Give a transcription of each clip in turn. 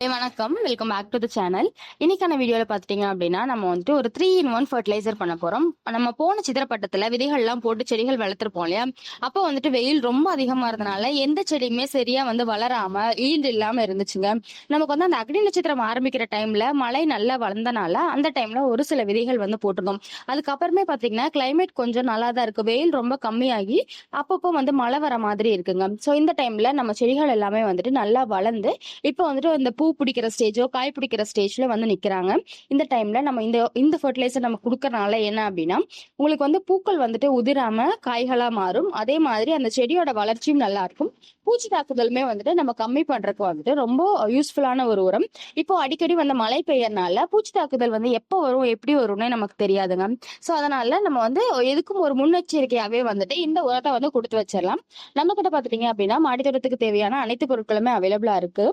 வணக்கம். Welcome back to the channel இன்னைக்கான வீடியோல பாத்துட்டீங்க அப்படின்னா நம்ம வந்துட்டு ஒரு த்ரீ இன் ஒன் ஃபர்டிலைசர் பண்ண போறோம். நம்ம போன சித்திரப்பட்டத்துல விதைகள்லாம் போட்டு செடிகள் வளர்த்துருப்போம் இல்லையா? அப்போ வந்துட்டு வெயில் ரொம்ப அதிகமா இருந்தனால எந்த செடியுமே சரியா வந்து வளராம ஈல்டு இல்லாம இருந்துச்சுங்க. நமக்கு வந்து அந்த அக்னி நட்சத்திரம் ஆரம்பிக்கிற டைம்ல மழை நல்லா வளர்ந்தனால அந்த டைம்ல ஒரு சில விதைகள் வந்து போட்டிருந்தோம். அதுக்கப்புறமே பாத்தீங்கன்னா கிளைமேட் கொஞ்சம் நல்லா தான் இருக்கு. வெயில் ரொம்ப கம்மியாகி அப்பப்போ வந்து மழை வர மாதிரி இருக்குங்க. ஸோ இந்த டைம்ல நம்ம செடிகள் எல்லாமே வந்துட்டு நல்லா வளர்ந்து இப்போ வந்துட்டு இந்த பூ பிடிக்கிற ஸ்டேஜோ காய் பிடிக்கிற ஸ்டேஜ்ல வந்து நிக்கிறாங்க. இந்த டைம்ல நம்ம இந்த இந்த ஃபர்டிலைசர் நம்ம கொடுக்கறனால என்ன அப்படின்னா உங்களுக்கு வந்து பூக்கள் வந்துட்டு உதிராம காய்களா மாறும். அதே மாதிரி அந்த செடியோட வளர்ச்சியும் நல்லா இருக்கும். பூச்சி தாக்குதலுமே வந்துட்டு நம்ம கம்மி பண்றதுக்கு வந்துட்டு ரொம்ப யூஸ்ஃபுல்லான ஒரு உரம். இப்போ அடிக்கடி வந்து மழை பெய்யறனால பூச்சி தாக்குதல் வந்து எப்போ வரும் எப்படி வரும்னே நமக்கு தெரியாதுங்க. ஸோ அதனால நம்ம வந்து எதுக்கும் ஒரு முன்னெச்சரிக்கையாவே வந்துட்டு இந்த உரத்தை வந்து கொடுத்து வச்சிடலாம். நம்ம கிட்ட பாத்துட்டீங்க அப்படின்னா மாடித்தோட்டத்துக்கு தேவையான அனைத்து பொருட்களுமே அவைலபிளா இருக்கு.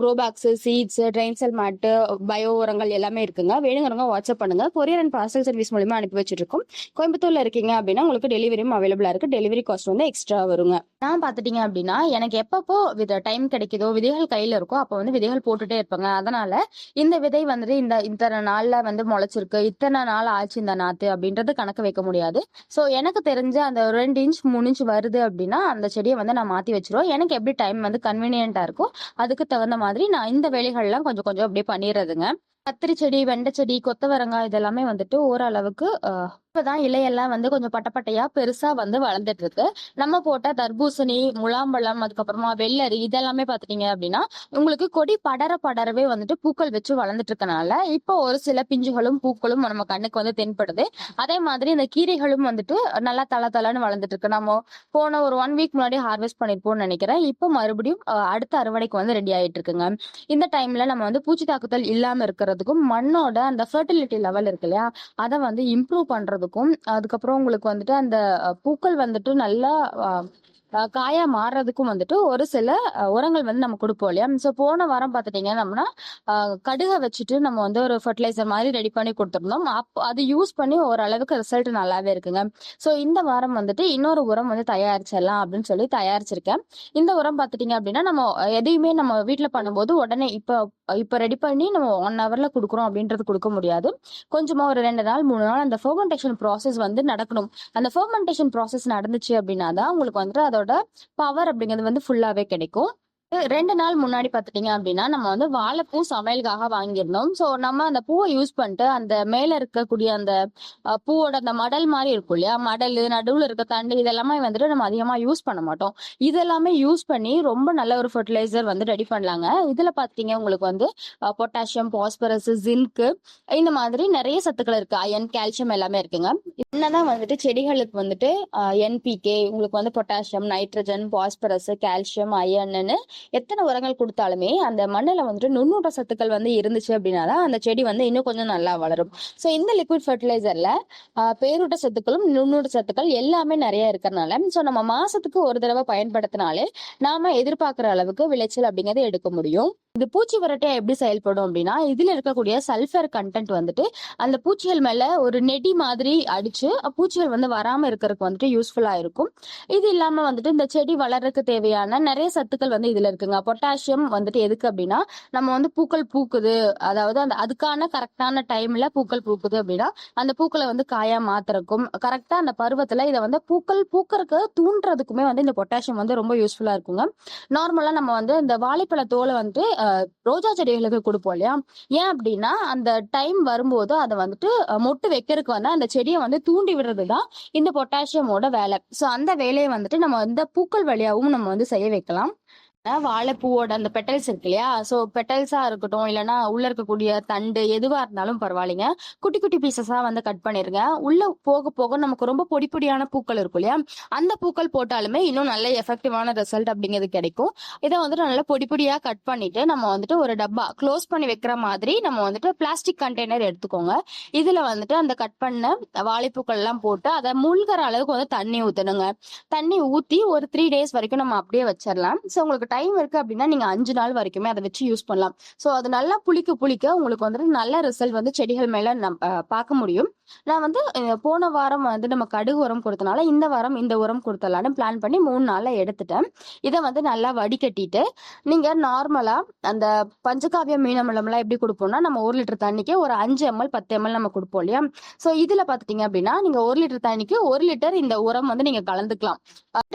Grow box seeds drain mat bio உரங்கள் எல்லாமே இருக்குங்க. வேணுங்கிறவங்க வாட்ஸ்அப் பண்ணுங்க. கொரியர் அண்ட் பார்சல் சர்வீஸ் மூலியமா அனுப்பி வச்சிருக்கோம். கோயம்புத்தூர்ல இருக்கீங்க அப்படின்னா உங்களுக்கு டெலிவரியும் அவைலபிளா இருக்கு. டெலிவரி காஸ்ட் வந்து எக்ஸ்ட்ரா வருங்க. நான் பாத்துட்டீங்க அப்படின்னா எனக்கு எப்பப்போ வித டைம் கிடைக்குதோ விதைகள் கையில இருக்கோ அப்போ வந்து விதைகள் போட்டுட்டே இருப்பாங்க. அதனால இந்த விதை வந்துட்டு இந்த இத்தனை நாள்ல வந்து முளைச்சிருக்கு இத்தனை நாள் ஆச்சு இந்த நாத்து அப்படின்றது கணக்கு வைக்க முடியாது. ஸோ எனக்கு தெரிஞ்ச அந்த ஒரு ரெண்டு இன்ச் மூணு இன்ச் வருது அப்படின்னா அந்த செடியை வந்து நான் மாத்தி வச்சிருவோம். எனக்கு எப்படி டைம் வந்து கன்வீனியன்ட்டா இருக்கோ அதுக்கு தகுந்த மாதிரி நான் இந்த வேலைகள்லாம் கொஞ்சம் கொஞ்சம் அப்படியே பண்ணிடுறதுங்க கத்திரி செடி வெண்டை செடி கொத்தவரங்காய் இதெல்லாமே வந்துட்டு ஓரளவுக்கு இப்பதான் இலையெல்லாம் வந்து கொஞ்சம் பட்டப்பட்டையா பெருசா வந்து வளர்ந்துட்டு இருக்கு நம்ம போட்ட தர்பூசணி முலாம்பழம் அதுக்கப்புறமா வெள்ளரி இதெல்லாமே பாத்துட்டீங்க அப்படின்னா உங்களுக்கு கொடி படர படரவே வந்துட்டு பூக்கள் வச்சு வளர்ந்துட்டு இருக்கனால இப்போ ஒரு சில பிஞ்சுகளும் பூக்களும் நம்ம கண்ணுக்கு வந்து தென்படுது. அதே மாதிரி இந்த கீரைகளும் வந்துட்டு நல்லா தள தளன்னு வளர்ந்துட்டு இருக்கு நம்ம போன ஒரு ஒன் வீக் முன்னாடி ஹார்வெஸ்ட் பண்ணிருப்போம்னு நினைக்கிறேன். இப்போ மறுபடியும் அடுத்த அறுவடைக்கு வந்து ரெடி ஆயிட்டு இருக்குங்க இந்த டைம்ல நம்ம வந்து பூச்சி தாக்குதல் இல்லாம இருக்கிறதுக்கும் மண்ணோட அந்த ஃபர்டிலிட்டி லெவல் இருக்கு இல்லையா அதை வந்து இம்ப்ரூவ் பண்றது இருக்கும் அதுக்கப்புறம் உங்களுக்கு வந்துட்டு அந்த பூக்கள் வந்துட்டு நல்லா காயா மாறுறதுக்கும் வந்துட்டு ஒரு சில உரங்கள் வந்து நம்ம கொடுப்போம் இல்லையா? ஸோ போன வாரம் பார்த்துட்டீங்கன்னா நம்மனா கடுகை வச்சுட்டு நம்ம வந்து ஒரு ஃபர்டிலைசர் மாதிரி ரெடி பண்ணி கொடுத்துருந்தோம். அப்போ அது யூஸ் பண்ணி ஓரளவுக்கு ரிசல்ட் நல்லாவே இருக்குங்க. ஸோ இந்த வாரம் வந்துட்டு இன்னொரு உரம் வந்து தயாரிச்சிடலாம் அப்படின்னு சொல்லி தயாரிச்சிருக்கேன். இந்த உரம் பார்த்துட்டீங்க அப்படின்னா நம்ம எதையுமே நம்ம வீட்டில் பண்ணும்போது உடனே இப்போ இப்போ ரெடி பண்ணி நம்ம ஒன் ஹவர்ல கொடுக்குறோம் அப்படின்றது கொடுக்க முடியாது. கொஞ்சமாக ஒரு ரெண்டு நாள் மூணு நாள் அந்த ஃபர்மெண்டேஷன் ப்ராசஸ் வந்து நடக்கணும். அந்த ஃபர்மெண்டேஷன் ப்ராசஸ் நடந்துச்சு அப்படின்னா தான் உங்களுக்கு வந்துட்டு அதோட பவர் அப்படிங்கிறது வந்து ஃபுல்லாவே கிடைக்கும். ரெண்டு நாள் முன்னாடி பார்த்துட்டீங்க அப்படின்னா நம்ம வந்து வாழைப்பூ சமையலுக்காக வாங்கியிருந்தோம். ஸோ நம்ம அந்த பூவை யூஸ் பண்ணிட்டு அந்த மேல இருக்கக்கூடிய அந்த பூவோட அந்த மடல் மாதிரி இருக்கும் இல்லையா? மடல் நடுவில் இருக்க தண்டு இதெல்லாமே வந்துட்டு நம்ம அதிகமாக யூஸ் பண்ண மாட்டோம். இதெல்லாமே யூஸ் பண்ணி ரொம்ப நல்ல ஒரு ஃபர்டிலைசர் வந்து ரெடி பண்ணலாங்க. இதுல பார்த்தீங்க உங்களுக்கு வந்து பொட்டாசியம் பாஸ்பரஸ் ஜிங்க்கு இந்த மாதிரி நிறைய சத்துக்கள் இருக்கு. அயன் கால்சியம் எல்லாமே இருக்குங்க. என்னதான் வந்துட்டு செடிகளுக்கு வந்துட்டு என்பிகே உங்களுக்கு வந்து பொட்டாசியம் நைட்ரஜன் பாஸ்பரஸ் கால்சியம் அயன்னு எத்தனை உரங்கள் கொடுத்தாலுமே அந்த மண்ணில் வந்துட்டு நுண்ணூட்ட சத்துக்கள் வந்து இருந்துச்சு அப்படின்னா தான் அந்த செடி வந்து இன்னும் கொஞ்சம் நல்லா வளரும். ஸோ இந்த லிக்விட் ஃபர்டிலைசரில் பேரூட்ட சத்துக்களும் நுண்ணூட்ட சத்துக்கள் எல்லாமே நிறைய இருக்கிறனால ஸோ நம்ம மாசத்துக்கு ஒரு தடவை பயன்படுத்தினாலே நாம எதிர்பார்க்குற அளவுக்கு விளைச்சல் அப்படிங்கிறத எடுக்க முடியும். இந்த பூச்சி விரட்டியா எப்படி செயல்படும் அப்படின்னா இதுல இருக்கக்கூடிய சல்ஃபர் கண்டென்ட் வந்துட்டு அந்த பூச்சிகள் மேல ஒரு நெடி மாதிரி அடிச்சு பூச்சிகள் வந்து வராம இருக்கிறதுக்கு வந்துட்டு யூஸ்ஃபுல்லா இருக்கும். இது இல்லாம வந்துட்டு இந்த செடி வளர்றதுக்கு தேவையான நிறைய சத்துக்கள் வந்து இதுல இருக்குங்க. பொட்டாசியம் வந்துட்டு எதுக்கு அப்படின்னா நம்ம வந்து பூக்கள் பூக்குது. அதாவது அந்த அதுக்கான கரெக்டான டைம்ல பூக்கள் பூக்குது அப்படின்னா அந்த பூக்களை வந்து காயா மாத்துறக்கும் கரெக்டா அந்த பருவத்துல இதை வந்து பூக்கள் பூக்கறதுக்கு தூண்டுறதுக்குமே வந்து இந்த பொட்டாசியம் வந்து ரொம்ப யூஸ்ஃபுல்லா இருக்குங்க. நார்மலா நம்ம வந்து இந்த வாழைப்பழ தோலை வந்துட்டு ரோஜா செடிகளுக்கு கொடுப்போம் இல்லையா? ஏன் அப்படின்னா அந்த டைம் வரும்போது அதை வந்துட்டு மொட்டு வைக்கிறதுக்கு வந்து அந்த செடியை வந்து தூண்டி விடுறது தான் இந்த பொட்டாசியமோட வேலை. ஸோ அந்த வேலையை வந்துட்டு நம்ம இந்த பூக்கள் வழியாகவும் நம்ம வந்து செய்ய வைக்கலாம். வாழைப்பூவோட அந்த பெட்டல்ஸ் இருக்கு இல்லையா ஸோ பெட்டல்ஸா இருக்கட்டும் இல்லைன்னா உள்ள இருக்கக்கூடிய தண்டு எதுவா இருந்தாலும் பரவாயில்லைங்க. குட்டி குட்டி பீசஸா வந்து கட் பண்ணிருங்க. உள்ள போக போக நமக்கு ரொம்ப பொடி பொடியான பூக்கள் இருக்கும் இல்லையா? அந்த பூக்கள் போட்டாலுமே இன்னும் நல்ல எஃபெக்டிவான ரிசல்ட் அப்படிங்கிறது கிடைக்கும். இதை வந்துட்டு நல்லா பொடி பொடியா கட் பண்ணிட்டு நம்ம வந்துட்டு ஒரு டப்பா க்ளோஸ் பண்ணி வைக்கிற மாதிரி நம்ம வந்துட்டு பிளாஸ்டிக் கண்டெய்னர் எடுத்துக்கோங்க. இதுல வந்துட்டு அந்த கட் பண்ண வாழைப்பூக்கள் எல்லாம் போட்டு அதை மூழ்கிற அளவுக்கு வந்து தண்ணி ஊத்தணுங்க. தண்ணி ஊத்தி ஒரு த்ரீ டேஸ் வரைக்கும் நம்ம அப்படியே வச்சிடலாம் ஸோ உங்களுக்கு டைம் இருக்கு அப்படின்னா நீங்க அஞ்சு நாள் வரைக்குமே அதை வச்சு யூஸ் பண்ணலாம். ஸோ அது நல்லா புளிக்க புளிக்க உங்களுக்கு வந்துட்டு நல்ல ரிசல்ட் வந்து செடிகள் மேல நம்ம பார்க்க முடியும். நான் வந்து போன வாரம் வந்து நம்ம கடுகு உரம் கொடுத்தனால இந்த வாரம் இந்த உரம் கொடுத்தலான்னு பிளான் பண்ணி மூணு நாள்ல எடுத்துட்டேன். இதை வந்து நல்லா வடிகட்டிட்டு நீங்க நார்மலா அந்த பஞ்சகாவிய மீனமலம்லாம் எப்படி கொடுப்போம்னா நம்ம ஒரு லிட்டர் தண்ணிக்கு ஒரு அஞ்சு எம்எல் பத்து எம்எல் நம்ம கொடுப்போம் இல்லையா? ஸோ இதுல பாத்துட்டீங்க அப்படின்னா நீங்க ஒரு லிட்டர் தண்ணிக்கு ஒரு லிட்டர் இந்த உரம் வந்து நீங்க கலந்துக்கலாம்.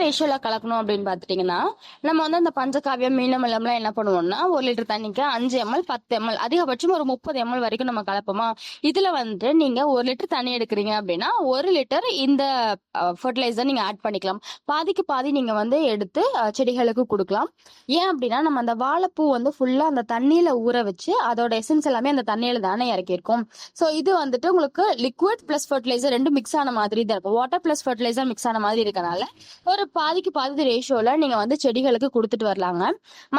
ரேஷியோல கலக்கணும் அப்படின்னு பாத்துட்டீங்கன்னா நம்ம வந்து அந்த பஞ்சகாவியம் மீனமலம்லாம் என்ன பண்ணுவோம்னா ஒரு லிட்டர் தண்ணிக்கு அஞ்சு எம்எல் பத்து எம்எல் அதிகபட்சம் ஒரு முப்பது எம்எல் வரைக்கும் நம்ம கலப்போமா? இதுல வந்து நீங்க ஒரு லிட்டர் தண்ணி எடுக்கிறீங்க அப்படின்னா ஒரு லிட்டர் இந்த ஃபர்டிலைசர் நீங்க ஆட் பண்ணிக்கலாம். பாதிக்கு பாதி நீங்க வந்து எடுத்து செடிகளுக்கு கொடுக்கலாம். ஏன் அப்படின்னா நம்ம அந்த வாழைப்பூ வந்து ஃபுல்லா அந்த தண்ணியில ஊற வச்சு அதோட எசன்ஸ் எல்லாமே அந்த தண்ணியில தானே இறக்கியிருக்கும். ஸோ இது வந்துட்டு உங்களுக்கு லிக்விட் பிளஸ் ஃபர்டிலைசர் ரெண்டும் மிக்ஸ் ஆன மாதிரி தான் இருக்கும். வாட்டர் பிளஸ் ஃபர்டிலைசர் மிக்ஸ் ஆன மாதிரி இருக்கனால ஒரு பாதிக்கு பாதி ரேஷியோல நீங்க வந்து செடிகளுக்கு கொடுத்துட்டு வரலாங்க.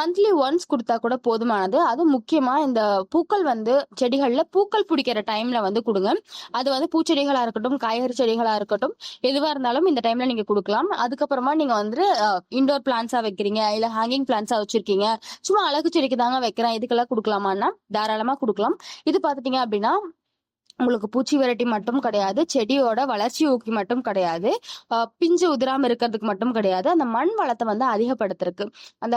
மந்த்லி ஒன்ஸ் கொடுத்தா கூட போதுமானது. அது முக்கியமா இந்த பூக்கள் வந்து செடிகள்ல பூக்கள் பிடிக்கிற டைம்ல வந்து கொடுங்க. அது வந்து பூச்செடிகளா இருக்கட்டும் காய்கறி செடிகளா இருக்கட்டும் எதுவா இருந்தாலும் இந்த டைம்ல நீங்க கொடுக்கலாம். அதுக்கப்புறமா நீங்க வந்து இண்டோர் பிளான்ஸா வைக்கிறீங்க இல்ல ஹேங்கிங் பிளான்ஸா வச்சிருக்கீங்க. சும்மா அழகு செடிக்கு தாங்க வைக்கிறேன். இதுக்கெல்லாம் கொடுக்கலாமான்னா? தாராளமா கொடுக்கலாம். இது பாத்துட்டீங்க அப்படின்னா உங்களுக்கு பூச்சி விரட்டி மட்டும் கிடையாது செடியோட வளர்ச்சி ஊக்கி மட்டும் கிடையாது பிஞ்சு உதிராம இருக்கிறதுக்கு மட்டும் கிடையாது அந்த மண் வளத்தை வந்து அதிகப்படுத்துறதுக்கு. அந்த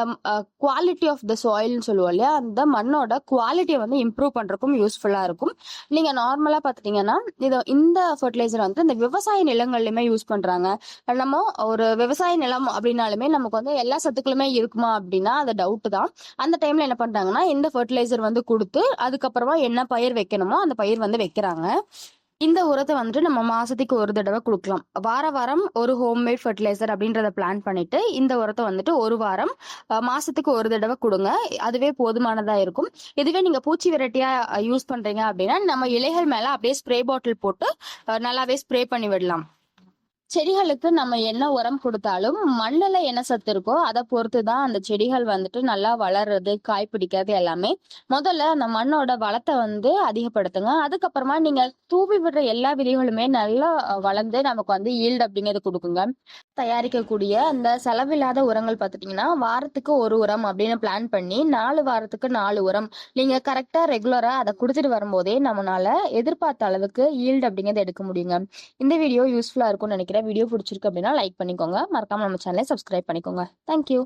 குவாலிட்டி ஆஃப் த சாயில்னு சொல்லுவோம் இல்லையா அந்த மண்ணோட குவாலிட்டியை வந்து இம்ப்ரூவ் பண்றதுக்கும் யூஸ்ஃபுல்லா இருக்கும். நீங்க நார்மலா பாத்துட்டீங்கன்னா இது இந்த ஃபர்டிலைசர் வந்து இந்த விவசாய நிலங்கள்லயுமே யூஸ் பண்றாங்க. நம்ம ஒரு விவசாய நிலம் அப்படின்னாலுமே நமக்கு வந்து எல்லா சத்துக்களுமே இருக்குமா அப்படின்னா அது டவுட் தான். அந்த டைம்ல என்ன பண்றாங்கன்னா இந்த ஃபர்டிலைசர் வந்து கொடுத்து அதுக்கப்புறமா என்ன பயிர் வைக்கணுமோ அந்த பயிர் வந்து வைக்கிறாங்க. இந்த உரத்தை வந்துட்டு நம்ம மாசத்துக்கு ஒரு தடவை கொடுக்கலாம். வார வாரம் ஒரு ஹோம்மேட் ஃபர்டிலைசர் அப்படின்றத பிளான் பண்ணிட்டு இந்த உரத்தை வந்துட்டு ஒரு வாரம் மாசத்துக்கு ஒரு தடவை கொடுங்க. அதுவே போதுமானதா இருக்கும். இதுவே நீங்க பூச்சி விரட்டியா யூஸ் பண்றீங்க அப்படின்னா நம்ம இலைகள் மேல அப்படியே ஸ்ப்ரே பாட்டில் போட்டு நல்லாவே ஸ்ப்ரே பண்ணி விடலாம். செடிகளுக்கு நம்ம என்ன உரம் கொடுத்தாலும் மண்ணுல என்ன சத்து இருக்கோ அதை பொறுத்து தான் அந்த செடிகள் வந்துட்டு நல்லா வளர்றது காய் பிடிக்கிறது எல்லாமே. முதல்ல அந்த மண்ணோட வளத்தை வந்து அதிகப்படுத்துங்க. அதுக்கப்புறமா நீங்க தூவி விடுற எல்லா விதைகளுமே நல்லா வளர்ந்து நமக்கு வந்து ஈல்டு அப்படிங்கிறது கொடுக்குங்க. தயாரிக்கக்கூடிய அந்த செலவில்லாத உரங்கள் பார்த்துட்டீங்கன்னா வாரத்துக்கு ஒரு உரம் அப்படின்னு பிளான் பண்ணி நாலு வாரத்துக்கு நாலு உரம். நீங்க கரெக்டா ரெகுலரா அதை கொடுத்துட்டு வரும்போதே நம்மளால எதிர்பார்த்த அளவுக்கு ஈல்டு அப்படிங்கிறத எடுக்க முடியுங்க. இந்த வீடியோ யூஸ்ஃபுல்லா இருக்கும்னு நினைக்கிறேன். வீடியோ பிடிச்சிருக்கு அப்படின்னா லைக் பண்ணிக்கோங்க. மறக்காம நம்ம சேனலை சப்ஸ்கிரைப் பண்ணிக்கோங்க. தேங்க்யூ